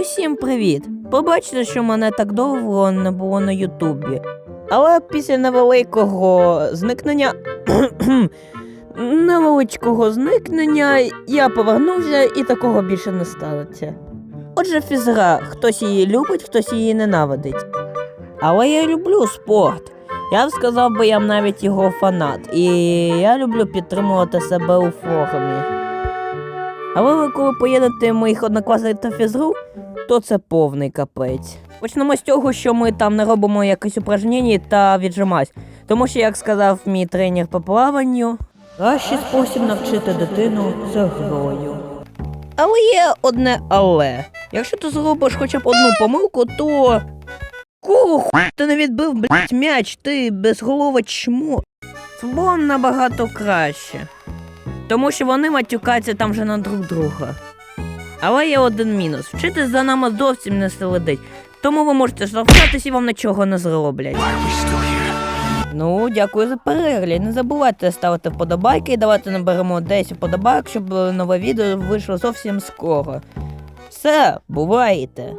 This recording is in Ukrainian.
Усім привіт! Побачите, що мене так довго не було на Ютубі. Але після невеликого зникнення. невеличкого зникнення я повернувся і такого більше не станеться. Отже, фізра, хтось її любить, хтось її ненавидить. Але я люблю спорт. Я б сказав би, я навіть його фанат, і я люблю підтримувати себе у формі. Але коли поєднати моїх однокласників та фізру, то це повний капець. Почнемо з того, що ми там не робимо якесь упражнення та віджимась. Тому що, як сказав мій тренер по плаванню, кращий спосіб навчити дитину це грою. Але є одне але. Якщо ти зробиш хоча б одну помилку, то. Кого хуй ти не відбив, блять, м'яч, ти безголове чмо. Це набагато краще. Тому що вони матюкаються там вже на друг друга. Але є один мінус: вчитись за нами зовсім не слідить. Тому ви можете штовхатись і вам нічого не зроблять. Ну, дякую за перегляд. Не забувайте ставити вподобайки і давайте наберемо 10 вподобайок, щоб нове відео вийшло зовсім скоро. Все, бувайте!